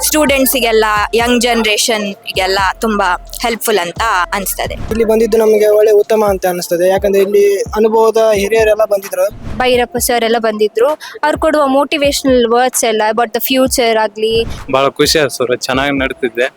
ಸ್ಟೂಡೆಂಟ್ಸಿಗೆಲ್ಲ Young ಜನರೇಷನ್ಗೆಲ್ಲ ತುಂಬಾ helpful ಅಂತ ಅನಿಸ್ತದೆ. ಇಲ್ಲಿ ಬಂದಿದ್ದು ನಮಗೆ ಒಳ್ಳೆ ಉತ್ತಮ ಅಂತ ಅನಿಸ್ತದೆ. ಯಾಕಂದ್ರೆ ಇಲ್ಲಿ ಅನುಭವದ ಹಿರಿಯರೆಲ್ಲ ಬಂದಿದ್ರು. ಭೈರಪ್ಪ ಸರ್ ಎಲ್ಲ ಬಂದಿದ್ರು. ಅವ್ರು ಕೊಡುವ ಮೋಟಿವೇಶನಲ್ ವರ್ಡ್ಸ್ ಎಲ್ಲ ಬಟ್ ದ ಫ್ಯೂಚರ್ ಆಗಲಿ. ಬಹಳ ಖುಷಿ ಆಯ್ತು ಸರ್ ಚೆನ್ನಾಗಿ ನಡೀತಿದ್ದೆ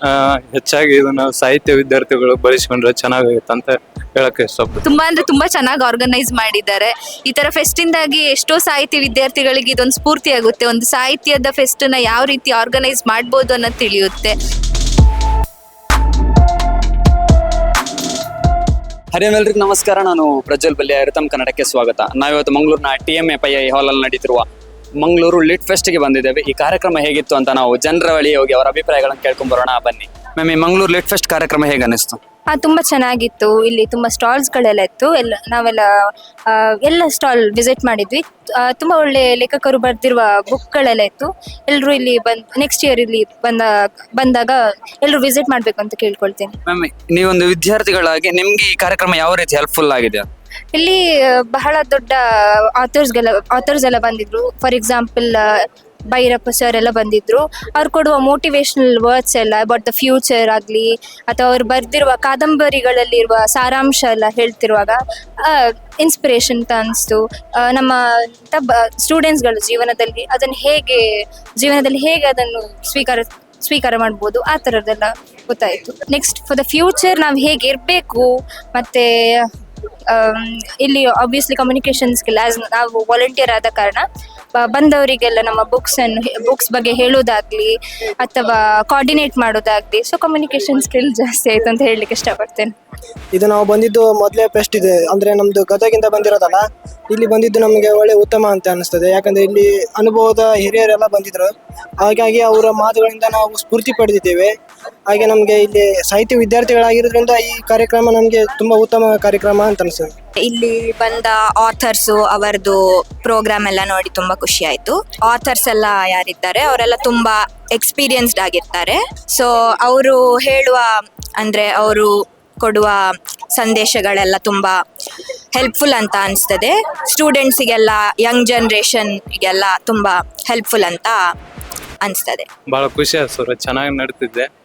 ಆ, ಹೆಚ್ಚಾಗಿ ಇದನ್ನ ಸಾಹಿತ್ಯ ವಿದ್ಯಾರ್ಥಿಗಳು ಬಳಸ್ಕೊಂಡ್ರೆ ಚೆನ್ನಾಗಿರುತ್ತೆ ಅಂತ ಹೇಳಕ್ಕೆ ಇಷ್ಟಪಡ್ತೀನಿ ತುಂಬಾ ಅಂದ್ರೆ ತುಂಬಾ ಚೆನ್ನಾಗಿ ಆರ್ಗನೈಸ್ ಮಾಡಿದ್ದಾರೆ. ಈ ತರ ಫೆಸ್ಟ್ ಇಂದಾಗಿ ಎಷ್ಟೋ ಸಾಹಿತಿ ವಿದ್ಯಾರ್ಥಿಗಳಿಗೆ ಇದೊಂದು ಸ್ಫೂರ್ತಿ ಆಗುತ್ತೆ. ಒಂದು ಸಾಹಿತ್ಯದ ಫೆಸ್ಟ್ನ ಯಾವ ರೀತಿ ಆರ್ಗನೈಸ್ ಮಾಡ್ಬೋದು ಅನ್ನೋದು ತಿಳಿಯುತ್ತೆ. ಹರಿಯಂ ಎಲ್ರಿಗೂ ನಮಸ್ಕಾರ. ನಾನು ಪ್ರಜ್ವಲ್ ಬಲ್ಯ ತಮ್ಮ ಕನ್ನಡಕ್ಕೆ ಸ್ವಾಗತ. ನಾವಿವತ್ತು ಮಂಗಳೂರಿನ ಟಿ ಎಂ ಎ ಪೈ ಐ ಹಾಲಲ್ಲಿ ನಡೀತಿರುವ ಮಂಗಳೂರು ಲಿಟ್ ಫೆಸ್ಟ್ಗೆ ಬಂದಿದ್ದೇವೆ. ಈ ಕಾರ್ಯಕ್ರಮ ಹೇಗಿತ್ತು ಅಂತ ನಾವು ಜನರ ಬಳಿ ಹೋಗಿ ಅವರ ಅಭಿಪ್ರಾಯಗಳನ್ನು ಕೇಳ್ಕೊಂಡ್ ಬರೋಣ ಬನ್ನಿ. ಮ್ಯಾಮ್ ಈ ಮಂಗಳೂರು ಲಿಟ್ ಫೆಸ್ಟ್ ಕಾರ್ಯಕ್ರಮ ಹೇಗೆ ಅನಿಸ್ತು ಆ ತುಂಬ ಚೆನ್ನಾಗಿತ್ತು. ಇಲ್ಲಿ ತುಂಬಾ ಸ್ಟಾಲ್ಸ್ಗಳೆಲ್ಲ ಇತ್ತು. ಎಲ್ಲ ನಾವೆಲ್ಲ ಆ, ಎಲ್ಲ ಸ್ಟಾಲ್ ವಿಸಿಟ್ ಮಾಡಿದ್ವಿ. ತುಂಬಾ ತುಂಬ ಒಳ್ಳೆ ಲೇಖಕರು ಬರೆದಿರುವ ಬುಕ್ಗಳೆಲ್ಲ ಇತ್ತು. ಎಲ್ಲರೂ ಇಲ್ಲಿ ಬಂದ್ ನೆಕ್ಸ್ಟ್ ಇಯರ್ ಇಲ್ಲಿ ಬಂದ ಬಂದಾಗ ಎಲ್ಲರೂ ವಿಸಿಟ್ ಮಾಡ್ಬೇಕು ಅಂತ ಕೇಳ್ಕೊಳ್ತೀನಿ. ಮ್ಯಾಮ್ ನೀವೊಂದು ವಿದ್ಯಾರ್ಥಿಗಳಾಗಿ ನಿಮ್ಗೆ ಈ ಕಾರ್ಯಕ್ರಮ ಯಾವ ರೀತಿ ಹೆಲ್ಪ್ಫುಲ್ ಆಗಿದೆ ಇಲ್ಲಿ ಆ, ಬಹಳ ದೊಡ್ಡ ಆಥರ್ಸ್ಗೆಲ್ಲ ಆಥರ್ಸ್ ಎಲ್ಲ ಬಂದಿದ್ರು. ಫಾರ್ ಎಕ್ಸಾಂಪಲ್ ಭೈರಪ್ಪ ಸರ್ ಎಲ್ಲ ಬಂದಿದ್ರು. ಅವ್ರು ಕೊಡುವ ಮೋಟಿವೇಶನಲ್ ವರ್ಡ್ಸ್ ಎಲ್ಲ ಅಬೌಟ್ ದ ಫ್ಯೂಚರ್ ಆಗಲಿ ಅಥವಾ ಅವ್ರು ಬರೆದಿರುವ ಕಾದಂಬರಿಗಳಲ್ಲಿರುವ ಸಾರಾಂಶ ಎಲ್ಲ ಹೇಳ್ತಿರುವಾಗ ಇನ್ಸ್ಪಿರೇಷನ್ ಅಂತ ಅನಿಸ್ತು. ನಮ್ಮ ಸ್ಟೂಡೆಂಟ್ಸ್ಗಳು ಜೀವನದಲ್ಲಿ ಅದನ್ನು ಹೇಗೆ, ಜೀವನದಲ್ಲಿ ಹೇಗೆ ಅದನ್ನು ಸ್ವೀಕಾರ ಸ್ವೀಕಾರ ಮಾಡ್ಬೋದು, ಆ ಥರದ್ದೆಲ್ಲ ಗೊತ್ತಾಯಿತು. ನೆಕ್ಸ್ಟ್ ಫಾರ್ ದ ಫ್ಯೂಚರ್ ನಾವು ಹೇಗೆ ಇರಬೇಕು, ಮತ್ತು ಇಲ್ಲಿ ಆಬ್ವಿಯಸ್ಲಿ ಕಮ್ಯುನಿಕೇಷನ್ ಸ್ಕಿಲ್ ಆಸ್ ನಾವು ವಾಲಂಟಿಯರ್ ಆದ ಕಾರಣ ಬಂದವರಿಗೆಲ್ಲ ನಮ್ಮ ಬುಕ್ಸ್ ಅನ್ನು ಬುಕ್ಸ್ ಬಗ್ಗೆ ಹೇಳೋದಾಗ್ಲಿ ಅಥವಾ ಕೋಆರ್ಡಿನೇಟ್ ಮಾಡೋದಾಗ್ಲಿ ಸೊ ಕಮ್ಯುನಿಕೇಶನ್ ಸ್ಕಿಲ್ ಜಾಸ್ತಿ ಆಯ್ತು ಅಂತ ಹೇಳಲಿಕ್ಕೆ ಇಷ್ಟಪಡ್ತೇನೆ. ಇದು ನಾವು ಬಂದಿದ್ದು ಮೊದಲೇ ಫೆಸ್ಟ್ ಇದೆ. ಅಂದ್ರೆ ನಮ್ದು ಗದಗಿಂದ ಬಂದಿರೋದಲ್ಲ, ಇಲ್ಲಿ ಬಂದಿದ್ದು ನಮಗೆ ಒಳ್ಳೆ ಉತ್ತಮ ಅಂತ ಅನಿಸ್ತದೆ. ಯಾಕಂದ್ರೆ ಇಲ್ಲಿ ಅನುಭವದ ಹಿರಿಯರೆಲ್ಲ ಬಂದಿದ್ರು. ಹಾಗಾಗಿ ಅವರ ಮಾತುಗಳಿಂದ ನಾವು ಸ್ಫೂರ್ತಿ ಪಡೆದಿದ್ದೇವೆ. ಹಾಗೆ ನಮಗೆ ಇಲ್ಲಿ ಸಾಹಿತ್ಯ ವಿದ್ಯಾರ್ಥಿಗಳಾಗಿರೋದ್ರಿಂದ ಈ ಕಾರ್ಯಕ್ರಮ ನಮಗೆ ತುಂಬಾ ಉತ್ತಮ ಕಾರ್ಯಕ್ರಮ ಅಂತ ಅನಿಸ್ತದೆ. ಇಲ್ಲಿ ಬಂದ ಆಥರ್ಸು ಅವರದು ಪ್ರೋಗ್ರಾಮ್ ಎಲ್ಲ ನೋಡಿ ತುಂಬಾ ಖುಷಿ ಆಯ್ತು. ಆಥರ್ಸ್ ಎಲ್ಲ ಯಾರಿದ್ದಾರೆ ಅವರೆಲ್ಲ ತುಂಬಾ ಎಕ್ಸ್ಪೀರಿಯನ್ಸ್ಡ್ ಆಗಿರ್ತಾರೆ. ಸೊ ಅವರು ಹೇಳುವ ಅಂದ್ರೆ ಅವರು ಕೊಡುವ ಸಂದೇಶಗಳೆಲ್ಲ ತುಂಬಾ ಹೆಲ್ಪ್ಫುಲ್ ಅಂತ ಅನಿಸ್ತದೆ. ಸ್ಟೂಡೆಂಟ್ಸಿಗೆಲ್ಲ ಯಂಗ್ ಜನ್ರೇಷನ್ಗೆಲ್ಲ ತುಂಬಾ ಹೆಲ್ಪ್ಫುಲ್ ಅಂತ ಅನಿಸ್ತದೆ. ಬಹಳ ಖುಷಿ ಸರ್, ಚೆನ್ನಾಗಿ ನಡೀತಿದ್ದೆ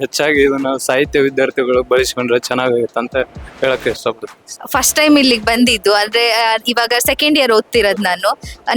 ಹೆಚ್ಚಾಗಿ ಇದನ್ನ ಸಾಹಿತ್ಯ ವಿದ್ಯಾರ್ಥಿಗಳು ಬಳಸ್ಕೊಂಡ್ರೆ ಚೆನ್ನಾಗಿರುತ್ತೆ ಅಂತ ಹೇಳಕ್ಕೆ ಇಷ್ಟಪಡ್ತೀನಿ. ಫಸ್ಟ್ ಟೈಮ್ ಇಲ್ಲಿಗೆ ಬಂದಿದ್ದು, ಆದ್ರೆ ಇವಾಗ ಸೆಕೆಂಡ್ ಇಯರ್ ಓದ್ತಿರೋದು ನಾನು.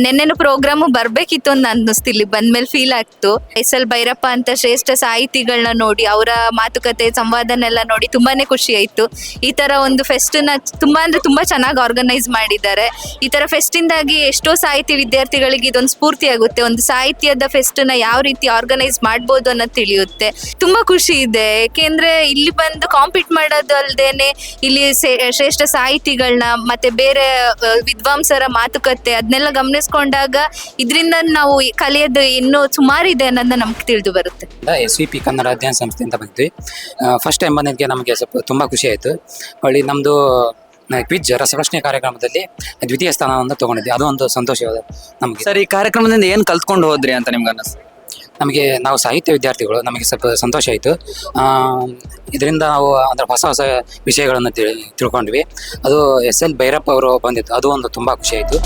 ನೆನ್ನೆನೂ ಪ್ರೋಗ್ರಾಮ್ ಬರ್ಬೇಕಿತ್ತು ಅಂತ ಅನ್ನಿಸ್ತು, ಇಲ್ಲಿ ಬಂದ್ಮೇಲೆ ಫೀಲ್ ಆಗ್ತು. ಎಸ್ ಎಲ್ ಭೈರಪ್ಪ ಅಂತ ಶ್ರೇಷ್ಠ ಸಾಹಿತಿಗಳನ್ನ ನೋಡಿ, ಅವರ ಮಾತುಕತೆ, ಸಂವಾದನೆಲ್ಲ ನೋಡಿ ತುಂಬಾನೇ ಖುಷಿ ಆಯ್ತು. ಈ ತರ ಒಂದು ಫೆಸ್ಟ್ನ ತುಂಬಾ ಅಂದ್ರೆ ತುಂಬಾ ಚೆನ್ನಾಗಿ ಆರ್ಗನೈಸ್ ಮಾಡಿದ್ದಾರೆ. ಈ ತರ ಫೆಸ್ಟ್ ಇಂದಾಗಿ ಎಷ್ಟೋ ಸಾಹಿತ್ಯ ವಿದ್ಯಾರ್ಥಿಗಳಿಗೆ ಇದೊಂದು ಸ್ಫೂರ್ತಿ ಆಗುತ್ತೆ. ಒಂದು ಸಾಹಿತ್ಯದ ಫೆಸ್ಟ್ನ ಯಾವ ರೀತಿ ಆರ್ಗನೈಸ್ ಮಾಡ್ಬೋದು ಅನ್ನೋದು ತಿಳಿಯುತ್ತೆ. ತುಂಬಾ ಖುಷಿ ಇದೆ. ಯಾಕೆಂದ್ರೆ ಇಲ್ಲಿ ಬಂದು ಕಾಂಪೀಟ್ ಮಾಡೋದು ಅಲ್ದೇನೆ ಇಲ್ಲಿ ಸೇ- ಶ್ರೇಷ್ಠ ಸಾಹಿತಿಗಳನ್ನ ಮತ್ತೆ ಬೇರೆ ಆ, ವಿದ್ವಾಂಸರ ಮಾತುಕತೆ ಅದನ್ನೆಲ್ಲ ಗಮನಿಸ್ಕೊಂಡಾಗ ಇದರಿಂದ ನಾವು ಈ ಕಲಿಯೋದು ಇನ್ನೂ ಸುಮಾರಿದೆ ಅನ್ನೋದನ್ನ ನಮ್ಗೆ ತಿಳಿದು ಬರುತ್ತೆ. ಎಸ್ ವಿ ಪಿ ಕನ್ನಡ ಅಧ್ಯಯನ ಸಂಸ್ಥೆ ಅಂತ ಬಂದ್ವಿ ಫಸ್ಟ್ ಟೈಮ್ ಬಂದಿದ್ದಕ್ಕೆ ನಮಗೆ ಸ್ವಲ್ಪ ತುಂಬ ಖುಷಿ ಆಯಿತು. ಹೊಳ್ಳಿ ನಮ್ಮದು ಕ್ವಿಜ್ ರಸಪ್ರಶ್ನೆ ಕಾರ್ಯಕ್ರಮದಲ್ಲಿ ದ್ವಿತೀಯ ಸ್ಥಾನವನ್ನು ತಗೊಂಡಿದ್ದೆ ಅದು ಒಂದು ಸಂತೋಷವಾದ ನಮಗೆ. ಸರ್ ಈ ಕಾರ್ಯಕ್ರಮದಿಂದ ಏನ್ ಕಲ್ತ್ಕೊಂಡು ಹೋದ್ರಿ ಅಂತ ನಿಮ್ಗೆ ಅನ್ನಿಸ್ತು? ನಮಗೆ ನಾವು ಸಾಹಿತ್ಯ ವಿದ್ಯಾರ್ಥಿಗಳು, ನಮಗೆ ಸ್ವಲ್ಪ ಸಂತೋಷ ಆಯಿತು. ಇದರಿಂದ ನಾವು ಅಂದರೆ ಹೊಸ ಹೊಸ ವಿಷಯಗಳನ್ನು ತಿಳ್, ತಿಳ್ಕೊಂಡ್ವಿ. ಅದು ಎಸ್ ಎಲ್ ಭೈರಪ್ಪ ಅವರು ಬಂದಿದ್ದು ಅದು ಒಂದು ತುಂಬ ಖುಷಿ ಆಯಿತು.